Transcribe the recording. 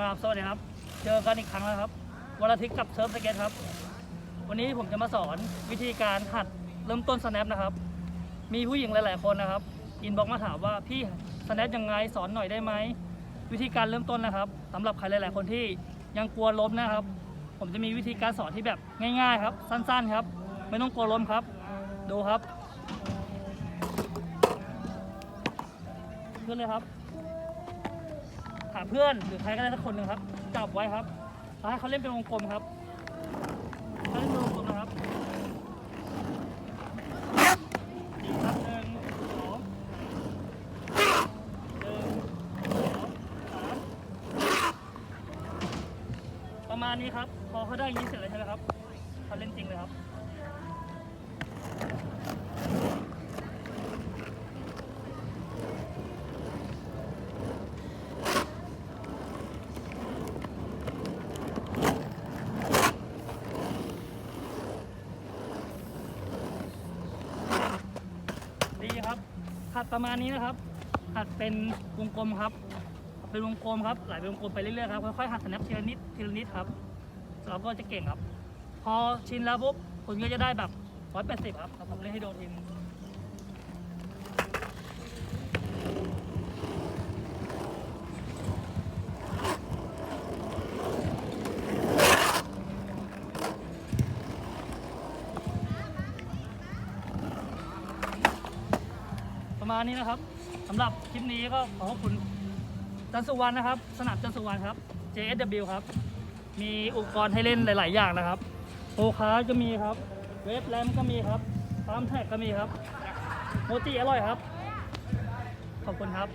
กราบสวัสดีครับ เจอกันอีกครั้งแล้วครับวันอาทิตย์กับเซิร์ฟสเก็ตครับ วันนี้ผมจะมาสอนวิธีการหัดเริ่มต้น snap นะครับ มีผู้หญิงหลาย ๆ คนนะครับ อินบ็อกมาถามว่าพี่ snap ยังไงสอนหน่อยได้ไหม วิธีการเริ่มต้นนะครับสำหรับใครหลาย ๆ คนที่ยังกลัวล้มนะครับ ผมจะมีวิธีการสอนที่แบบง่าย ๆ ครับ สั้น ๆ ครับ ไม่ต้องกลัวล้มครับ ดูครับขึ้นเลยครับ หาเพื่อนหรือใครก็ได้สักคนหนึ่งครับจับไว้ครับแล้วให้เขาเล่นเป็นวงกลมครับเขาเล่นเป็นวงกลมนะครับอีกครับหนึ่งสองหนึ่งสองสามประมาณนี้ครับ พอเขาได้อยางนี้เสร็จแล้วใช่ไหมครับเขาเล่นจริงเลยครับ ดีครับ หัดประมาณนี้นะครับ หัดเป็นวงกลมครับ เป็นวงกลมครับไหลเป็นวงกลมไปเรื่อยๆครับค่อยๆหัดสแนปทีละนิดทีละนิดครับเราก็จะเก่งครับ พอชินแล้วปุ๊บคุณก็จะได้แบบร้อยแปดสิบครับผมเล่นให้โดนที ประมาณนี้นะครับสำหรับคลิปนี้ก็ขอขอบคุณจันสุวรรณนะครับ สนามจันสุวรรณครับ JSW ครับ มีอุปกรณ์ให้เล่นหลาย ๆ อย่างนะครับโอคาก็มีครับ เวฟแรมก็มีครับตามแท็กก็มีครับ โมจิอร่อยครับ ขอบคุณครับ